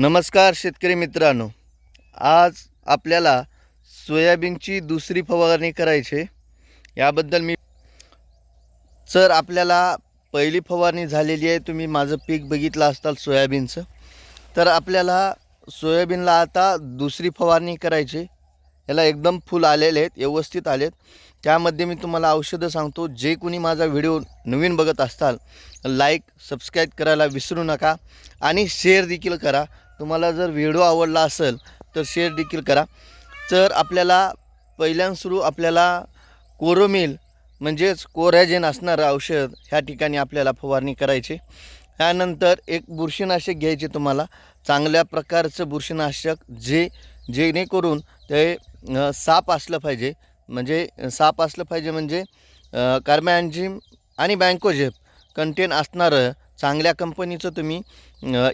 नमस्कार शेतकरी मित्रांनो. आज आपल्याला सोयाबीनची दुसरी फवारणी करायची आहे. याबद्दल मी सर आपल्याला पहिली फवारणी झालेली आहे. तुम्ही माझं पीक बघितलं असताल सोयाबीनचं. तर आपल्याला सोयाबीनला आता दुसरी फवारणी करायची याला एकदम फुल आलेले आहेत व्यवस्थित आलेत त्यामध्ये मी तुम्हाला औषधं सांगतो. जे कोणी माझा व्हिडिओ नवीन बघत असताल लाईक सबस्क्राईब करायला विसरू नका आणि शेअर देखील करा. तुम्हाला जर व्हिडिओ आवडला असेल तर शेअर देखील करा. तर आपल्याला पहिल्यां सुरू आपल्याला कोरोमिल म्हणजेच कोरॅजेन असणारं औषध ह्या ठिकाणी आपल्याला फवारणी करायची. त्यानंतर एक बुरशीनाशक घ्यायचे तुम्हाला. चांगल्या प्रकारचं बुरशीनाशक जे जेणेकरून ते साप असलं पाहिजे. म्हणजे साप असलं पाहिजे म्हणजे कार्मॅन्झिम आणि बँकोजेप कंटेन असणारं चांगल्या कंपनीचं तुम्ही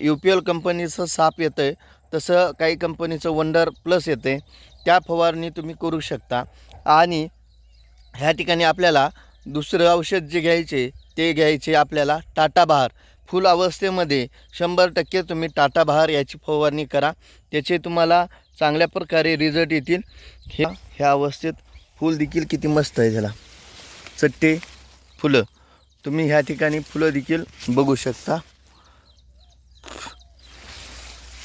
यू पी एल कंपनीचं साप येतं आहे तसं काही कंपनीचं वंडर प्लस येतं आहे त्या फवारणी तुम्ही करू शकता. आणि ह्या ठिकाणी आपल्याला दुसरं औषध जे घ्यायचे ते घ्यायचे आपल्याला टाटा बहार. फुल अवस्थेमध्ये शंभर टक्के तुम्ही टाटा बहार याची फवारणी करा. त्याचे तुम्हाला चांगल्या प्रकारे रिझल्ट येतील. ह्या ह्या अवस्थेत फूल देखील किती मस्त आहे त्याला चट्टे फुलं. तुम्ही ह्या ठिकाणी फुलं देखील बघू शकता.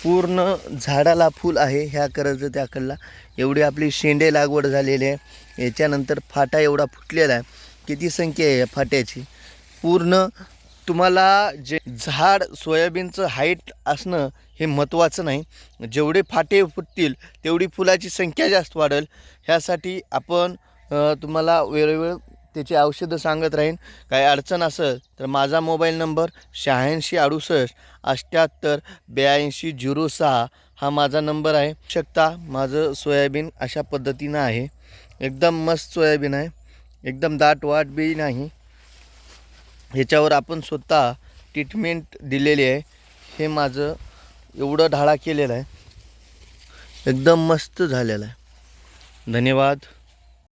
पूर्ण झाडाला फूल आहे ह्या करायचं त्याकडला एवढी आपली शेंडे लागवड झालेली आहे. याच्यानंतर फाटा एवढा फुटलेला आहे. किती संख्या आहे या फाट्याची? पूर्ण तुम्हाला जे झाड सोयाबीनचं हाईट असणं हे महत्त्वाचं नाही. जेवढे फाटे फुटतील तेवढी फुलाची संख्या जास्त वाढेल. ह्यासाठी आपण तुम्हाला वेळोवेळ त्याची औषधं सांगत राहीन. काही अडचण असेल तर माझा मोबाईल नंबर शहाऐंशी अडुसष्ट अठ्ठ्याहत्तर ब्याऐंशी झिरो सहा हा माझा नंबर आहे. शकता माझं सोयाबीन अशा पद्धतीनं आहे. एकदम मस्त सोयाबीन आहे. एकदम दाट वाट बी नाही. ह्याच्यावर आपण स्वतः ट्रीटमेंट दिलेली आहे. हे माझं एवढं ढाळा केलेलं आहे. एकदम मस्त झालेलं आहे. धन्यवाद.